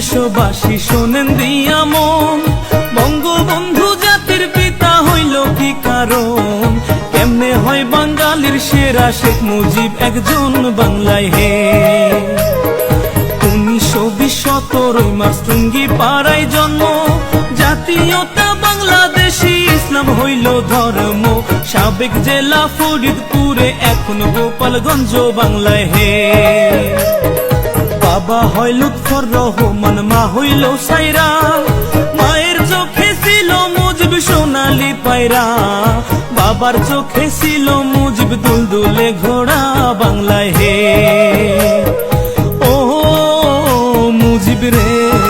দেশবাসী শোনেন দিয়া মন। বঙ্গবন্ধু জাতির পিতা হইল কি কারণ? কেমনে হয় বাঙালির সেরা শেখ মুজিব একজন বাংলায় হে? উনিশশো বিশ সতেরোই মার্চ টুঙ্গি পাড়ায় জন্ম। জাতীয়তা বাংলাদেশি ইসলাম হইল ধর্ম। সাবেক জেলা ফরিদপুরে এখন গোপালগঞ্জ বাংলায় হে। বাবা হয় লুৎফর রহমান, মা হইল সাইরা। মায়ের চোখে ছিল মুজিব সোনালি পায়রা। বাবার চোখে ছিল মুজিব দুলদুলে ঘোড়া বাংলায় হে। ও মুজিব রে।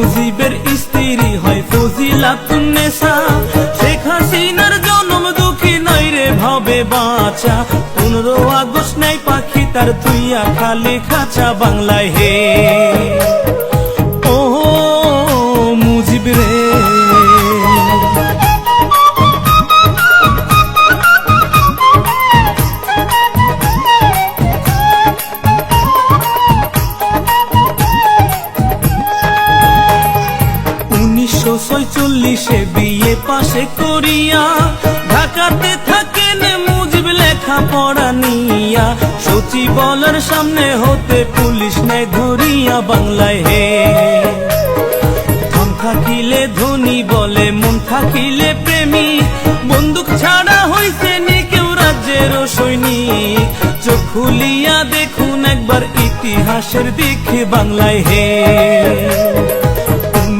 মুজিবের স্ত্রী হয় ফজিলাতুন্নেসা শেখ হাসিনার জন্ম দুঃখী নয় রে, ভাবে বাঁচা। পনেরো আগস্ট নাই পাখি তার তুইয়া খালি খাঁচা বাংলায় হে। উনিশশো ছয়চল্লিশে বিয়ে পাশে করিয়া, ঢাকাতে থাকেন মুজিব লেখা পড়া নিয়া। সচিবলার সামনে হতে পুলিশ নেয় ধরিয়া বাংলায় হে। ধন থাকিলে ধনী বলে, মন থাকিলে প্রেমী। বন্দুক ছাড়া হইছে নি কেউ রাজ্যের সৈনিক। চোখ খুলিয়া দেখুন একবার ইতিহাসের দিকে বাংলায় হে।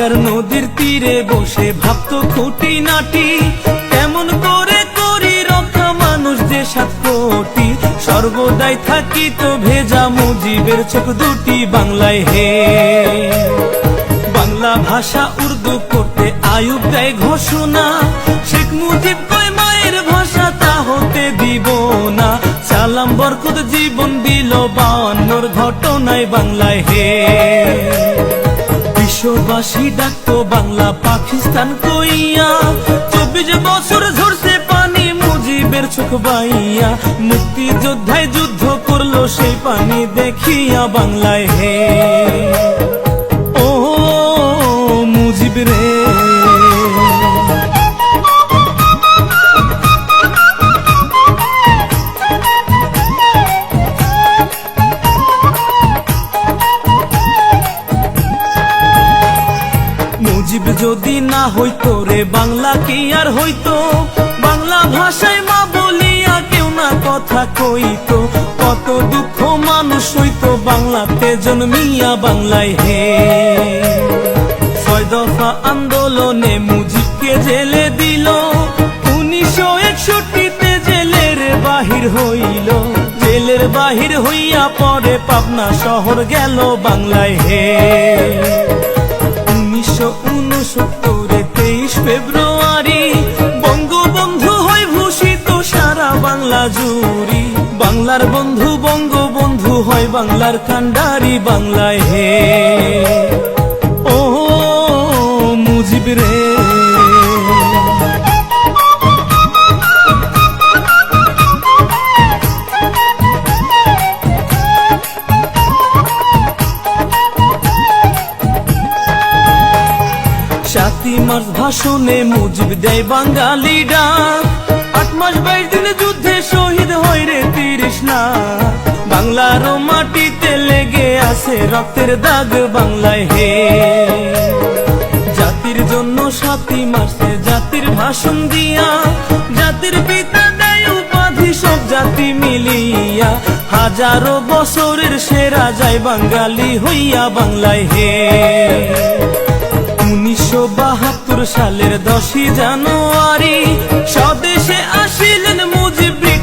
বাইগার নদীর তীরে বসে ভাবতো খুঁটি নাটি কেমন করে করি রক্ষা মানুষ যে সাত কোটি। সর্বদাই থাকি তো ভেজা মুজিবের চোখ দুটি বাংলায় হে। বাংলা ভাষা উর্দু করতে আয়ুব দেয় ঘোষণা। শেখ মুজিব কয়, মায়ের ভাষা তা হতে দিব না। সালাম, বরকত, জীবন দিল বায়ান্নর ঘটনায় বাংলায় হে। বিশ্ববাসী ডাকতো বাংলা, পাকিস্তান কইয়া। চব্বিশ বছর ঝরছে পানি, মুজিবের চোখ বাইয়া। মুক্তি যোদ্ধায় যুদ্ধ করল সেই পানি, দেখিয়া বাংলায় হে। না হইতো রে, বাংলা কি আর হইতো? বাংলা ভাষায় মা বলিয়া কেউ না কথা কইতো। কত দুঃখ মানুষ হইতো বাংলাতে জন্মিয়া বাংলায় হে। ছয় দফা আন্দোলনে মুজিবকে জেলে দিল। উনিশশো একষট্টিতে জেলের বাহির হইল। জেলের বাহির হইয়া পরে পাবনা শহর গেল বাংলায় হে। উনিশশো উনসত্তরে বাংলার বন্ধু, বঙ্গবন্ধু হয় বাংলার কান্ডারি বাংলায় হে। ও, মুজিব রে। মার্চ ভাষণে মুজিব দেয় বাঙালি ডাক আট মাস বাইশ বাংলার মাটিতে লেগে আছে রক্তের দাগ বাংলায় হে। জাতির জন্য সাতই মাসে জাতির ভাষণ দিয়া, জাতির পিতা দেয় উপাধি, সব জাতি মিলিয়া হাজারো বছরের সেরা যায় বাঙালি হইয়া বাংলায় হে। উনিশশো বাহাত্তর সালের দশই জানুয়ারি স্বদেশে আসিলেন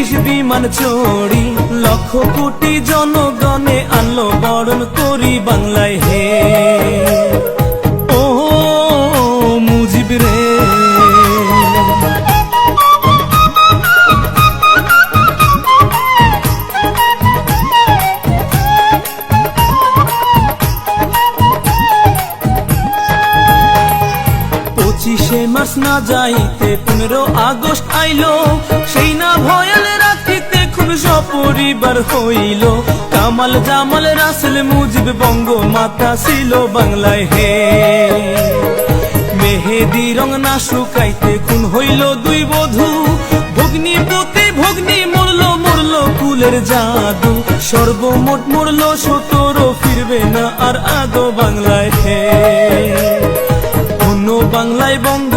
ব্রিটিশ বিমান চড়ি লক্ষ কোটি জনগণে আনলো বরণ করি বাংলায় হে। মার্চ না যাইতে পনেরো আগস্ট আইলো। সেই না ভয়াল রাখিতে খুব সপরিবার হইল। কামাল জামাল রাসেল মুজিব বঙ্গ মাতা ছিল বাংলায় হে। মেহেদি রং না শুকাইতে খুন হইল দুই বধু। ভগ্নি পতি, ভগ্নি মরল মরল কুলের জাদু। সর্বমোট মরলো সতেরো, ফিরবে না আর আদো বাংলায় হে। অন্য বাংলায় বঙ্গ